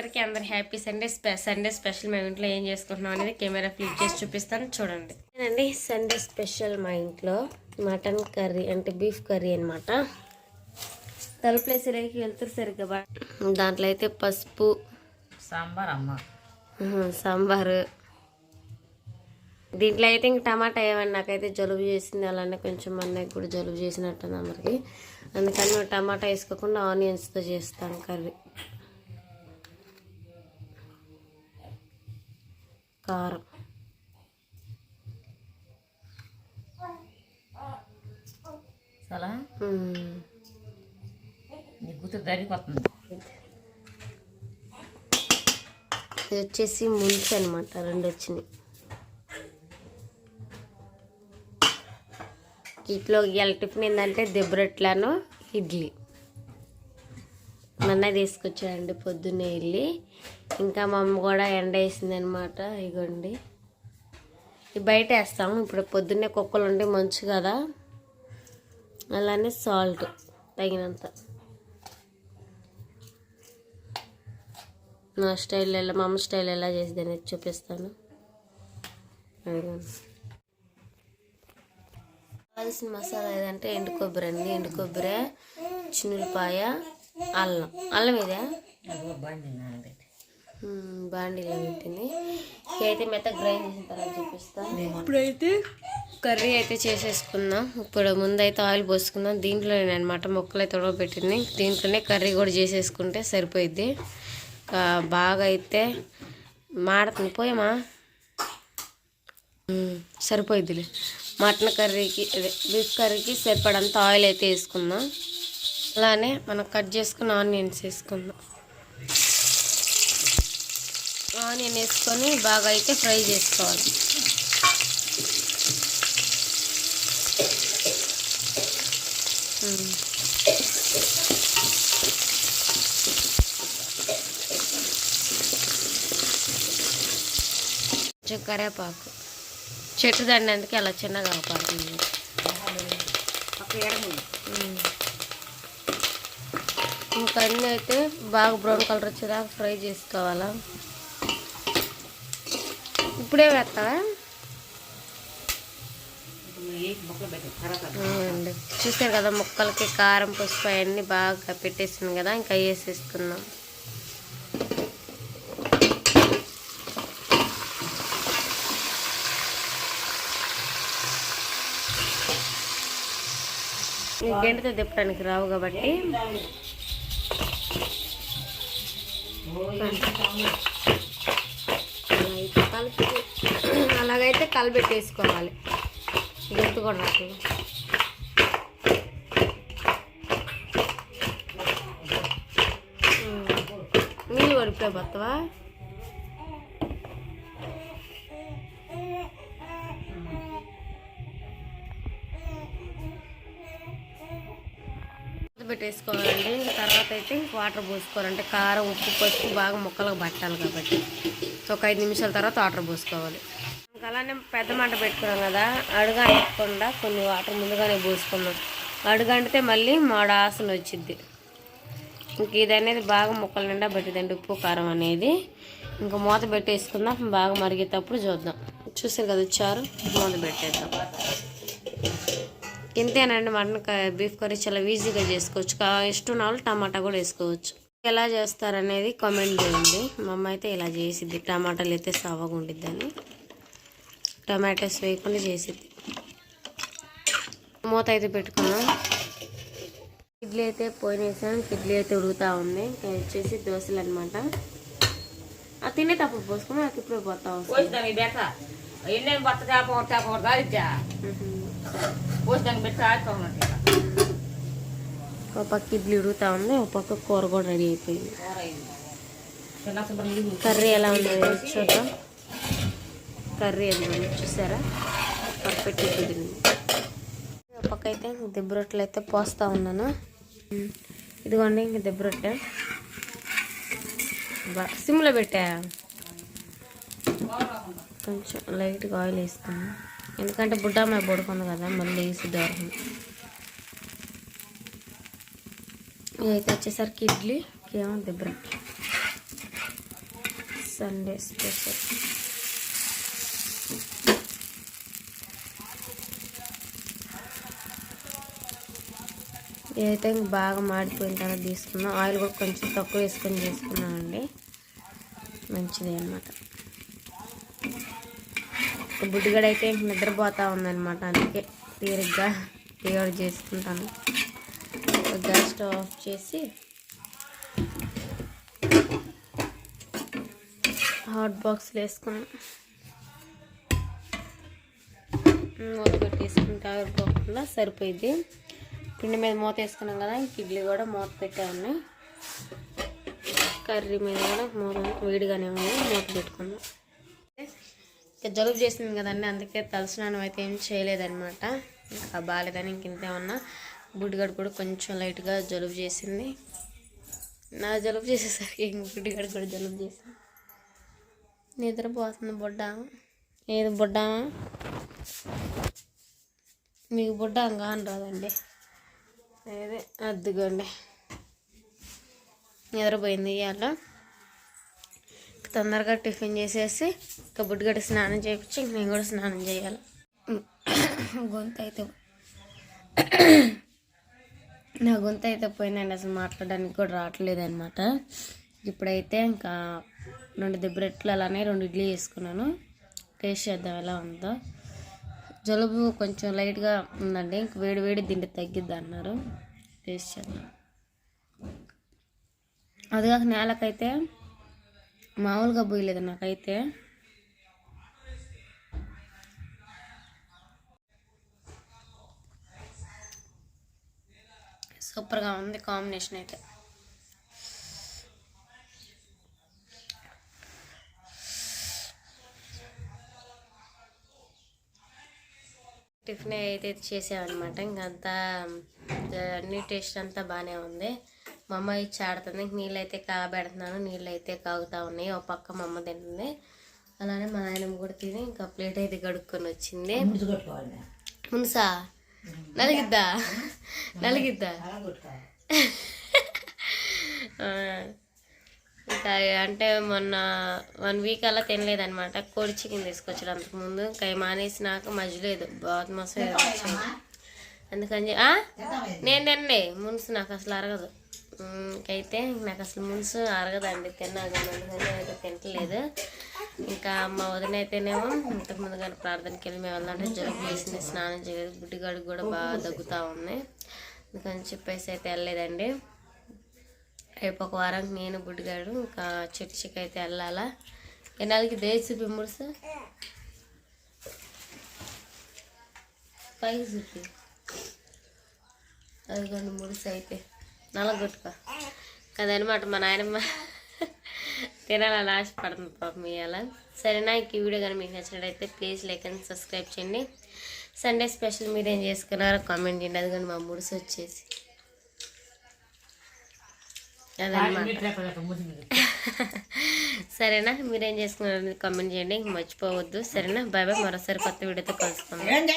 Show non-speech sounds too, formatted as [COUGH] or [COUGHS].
అందరికీ అందరు happy Sunday స్పె సండే స్పెషల్ మేము ఇంట్లో ఏం చేసుకుంటున్నాం అనేది కెమెరా ఫ్లిప్ చేసి చూపిస్తాను చూడండి. అండి సండే స్పెషల్ మా ఇంట్లో మటన్ కర్రీ అంటే బీఫ్ కర్రీ అనమాట తలుపులేసరికి వెళ్తారు సరిగ్గా దాంట్లో అయితే పసుపు సాంబార్ అమ్మ. సాంబారు. దీంట్లో అయితే ఇంక టమాటా ఏమన్నా నాకైతే జలుబు చేసింది అలానే కొంచెం అన్నయ్యకి కూడా జలుబు చేసినట్టుంది అందరికి. అందుకని టమాటా వేసుకోకుండా ఆనియన్స్తో చేస్తాను కర్రీ. కారం. చాలా? ఇది వచ్చేసి ముంచి అనమాట రెండు వచ్చినాయి. ఇట్లో ఇవాళ టిఫిన్ ఏంటంటే దెబ్బరొట్లాను ఇడ్లీ. మొన్న తీసుకొచ్చాడండి పొద్దున్నే వెళ్ళి. ఇంకా మా అమ్మ కూడా ఎండ వేసింది అనమాట ఇగోండి. ఇవి బయట వేస్తాము. ఇప్పుడు పొద్దున్నే కుక్కలు ఉంటే మంచు కదా. అలానే సాల్ట్ తగినంత. నా స్టైల్ ఎలా మా అమ్మ స్టైల్ ఎలా చేసింది అనేది చూపిస్తాను. కావాల్సిన మసాలా ఏదంటే ఎండు కొబ్బరి అండి. ఎండు కొబ్బరి చిన్నులపాయ అల్లం. అల్లం ఇదే? బాండీలో పెట్టింది. అయితే మెత్త గ్రైండ్ చేసిన తర్వాత చూపిస్తా. ఇప్పుడైతే కర్రీ అయితే చేసేసుకుందాం. ఇప్పుడు ముందైతే ఆయిల్ పోసుకుందాం. దీంట్లోనే అనమాట మొక్కలు అయితే ఉడకబెట్టింది. దీంట్లోనే కర్రీ కూడా చేసేసుకుంటే సరిపోయిద్ది. బాగా అయితే మాడుతుంది పోయమా సరిపోయిద్దిలే. మటన్ కర్రీకి అదే బీఫ్ కర్రీకి సరిపడంత ఆయిల్ అయితే వేసుకుందాం. అలానే మనం కట్ చేసుకున్న ఆనియన్స్ వేసుకుందాం. ఆనియన్ వేసుకొని బాగా అయితే ఫ్రై చేసుకోవాలి. కరేపాకు చెట్టు దండేందుకు అలా చిన్నగా పడుతుంది ఇవన్నీ అన్నీ అయితే బాగా బ్రౌన్ కలర్ వచ్చేదాకా ఫ్రై చేసుకోవాలా. ఇప్పుడే వేస్తావా? అవునండి చూసారు కదా ముక్కలకి కారం పసుపు అవన్నీ బాగా పెట్టేసింది కదా ఇంకా వేసేసుకుందాం. ఈ తిప్పడానికి రావు కాబట్టి అలా అయితే కలిపి అలాగైతే కలిపెట్టేసుకోవాలి గెంతు కూడా నీళ్ళు పడిపోయి పోతావా పెట్టేసుకోవాలండి. ఇంకా తర్వాత అయితే వాటర్ పోసుకోవాలంటే కారం ఉప్పు పసుపు బాగా ముక్కలకు పట్టాలి కాబట్టి. ఒక ఐదు నిమిషాల తర్వాత వాటర్ పోసుకోవాలి. ఇంకా అలానే పెద్ద మంట పెట్టుకున్నాం కదా అడుగు అంటకుండా కొన్ని వాటర్ ముందుగానే పోసుకున్నాం అడుగు అంటితే మళ్ళీ మాడ ఆసన వచ్చింది ఇంక ఇది అనేది బాగా ముక్కల నిండా పెట్టిందండి ఉప్పు కారం అనేది. ఇంకా మూత పెట్టేసుకుందాం. బాగా మరిగేటప్పుడు చూద్దాం. చూసారు కదా చారు? మూత పెట్టేద్దాం. ఇంతేనండి మటన్ బీఫ్ కర్రీ చాలా ఈజీగా చేసుకోవచ్చు. కా- ఇష్టం వాళ్ళు టమాటా కూడా వేసుకోవచ్చు. ఎలా చేస్తారనేది కామెంట్ చేయండి. మా అమ్మ అయితే ఇలా చేసిద్ది. టమాటాలు అయితే సవగా ఉండిద్దని టమాటోస్ వేయకుండా చేసిద్ది. మూత అయితే పెట్టుకున్నాం. ఇడ్లీ అయితే పోయినేసాం. ఇడ్లీ అయితే ఉడుగుతూ ఉంది. వచ్చేసి దోశలు అనమాట అది తినేటప్పుడు పోసుకుని నాకు ఇప్పుడే పోతా వస్తుంది. పోసి పెట్టి ఒక పక్క ఇడ్లీ ఉడుగుతా ఉంది ఒక పక్క కూర కూడా రెడీ అయిపోయింది. కూర కర్రీ ఎలా ఉంది చూద్దాం. కర్రీ అది ఉంది చూసారా? పర్ఫెక్ట్ కుదిరింది ఒక పక్క అయితే దెబ్బ రొట్టెలు అయితే పోస్తా ఉన్నాను. ఇదిగోండి ఇంక దెబ్బ రొట్టె. సిమ్లో పెట్టా? కొంచెం లైట్గా ఆయిల్ వేస్తాను ఎందుకంటే బుడ్డమ్మాయి పడుకుంది కదా మళ్ళీ వేసి దూరం ఇదైతే వచ్చేసరికి ఇడ్లీ ఏమో దెబ్బ సండే స్పెషల్. ఇదైతే ఇంక బాగా మాడిపోయిన తర్వాత తీసుకున్నాం ఆయిల్ కూడా కొంచెం తక్కువ వేసుకొని చేసుకున్నామండి. మంచిది అనమాట బుడ్డిగడ అయితే నిద్రపోతా ఉందనమాట అందుకే తీరిగ్గా తీయడం చేసుకుంటాను. గ్యాస్ స్టవ్ ఆఫ్ చేసి హాట్ బాక్స్లో వేసుకున్నాం మూత పెట్టేసుకుంటే ఆవిరిపోకుండా సరిపోయింది. పిండి మీద మూత వేసుకున్నాం కదా ఇడ్లీ కూడా మూత పెట్టే ఉన్నాయి కర్రీ మీద కూడా మూత వేడిగానే ఉంది మూత పెట్టుకున్నాం ఇక జలుబు చేసింది కదండి అందుకే తలస్నానం అయితే ఏం చేయలేదన్నమాట. ఇంకా బాగాలేదని ఇంక ఉన్నా. బుడ్డిగడు కూడా కొంచెం లైట్గా జలుబు చేసింది. నా జలుబు చేసేసరికి ఇంక బుడ్డిగడు కూడా జలుబు చేసింది. నిద్రపోతుంది బుడ్డ. ఏది బుడ్డ? మీకు బుడ్డ అని రాదండి. అదే అద్దుకోండి నిద్రపోయింది ఇవాళ. తొందరగా టిఫిన్ చేసేసి ఇంకా బుడ్డిగడ్డ స్నానం చేయించి ఇంక నేను కూడా స్నానం చేయాలి. [COUGHS] గొంతు అయితే [COUGHS] నా గొంతు అయితే పోయిందండి అసలు మాట్లాడడానికి కూడా రావట్లేదు అనమాట ఇప్పుడైతే ఇంకా రెండు దిబ్బరెట్లు అలానే రెండు ఇడ్లీ చేసుకున్నాను. టేస్ట్ చేద్దాం ఎలా ఉందో. జలుబు కొంచెం లైట్గా ఉందండి ఇంక వేడి వేడి తిండి తగ్గిద్ది అన్నారు. టేస్ట్ చేద్దాం. అది కాక నేలకైతే మామూలుగా పోయలేదు నాకైతే. సూపర్గా ఉంది కాంబినేషన్ అయితే. టిఫిన్ అయితే చేసామన్నమాట. ఇంకంతా అన్ని టేస్ట్ అంతా బాగానే ఉంది. మా అమ్మ ఇచ్చి ఆడుతుంది. నీళ్ళు అయితే కాబెడుతున్నాను. నీళ్ళు అయితే కాగుతా ఉన్నాయి. ఒక పక్క మా అమ్మ తింటుంది. అలానే మా నాయనమ్మ కూడా తిని ఇంకా ప్లేట్ అయితే గడుక్కొని వచ్చింది. మున్సా? నలిగిద్దా? నలిగిద్దా? ఇంకా అంటే మొన్న వన్ వీక్ అలా తినలేదన్నమాట. కోడి చికెన్ తీసుకొచ్చాడు అంతకుముందు ఇంకా మానేసినాక మధ్యలేదు బాత్ మోసం అందుకని? నేను తినలే. మున్సు నాకు అసలు అరగదు. ఇంకైతే నాకు అసలు మున్సు అరగదండి. తిన్నా కానీ అందుకని నేనైతే తింటలేదు. ఇంకా మా వదిన అయితేనేమో ఇంతకుముందు కానీ ప్రార్థనకి వెళ్ళి మేము వెళ్ళాలంటే జలుబు చేసింది స్నానం చేయలేదు బుడ్డిగాడికి కూడా బాగా దగ్గుతూ ఉంది. అందుకని చెప్పేసి అయితే వెళ్ళలేదండి. రేపు ఒక వారానికి నేను బుడ్డిగాడు ఇంకా చర్చికి అయితే వెళ్ళాలా? ఎన్నాళ్ళకి దేశ చూపి సార్ పైకి చూపి. అదిగోండి ముడుసు అయితే. నల్లగొట్టుకో కదనమాట మా నాయనమ్మ. తినాలని ఆశపడుతుంది పాపం ఇవాళ సరేనా ఇంక ఈ వీడియో కానీ మీకు నచ్చినట్టయితే ప్లీజ్ లైక్ అండ్ సబ్స్క్రైబ్ చేయండి. సండే స్పెషల్ మీరు ఏం చేసుకున్నారో కామెంట్ చేయండి. అది కానీ మా ముడుసు వచ్చేసి. అదనమాట. సరేనా? మీరేం చేసుకున్నారో కామెంట్ చేయండి. ఇంక మర్చిపోవద్దు. సరేనా? Bye bye. మరోసారి కొత్త వీడియోతో కలుసుకుందాం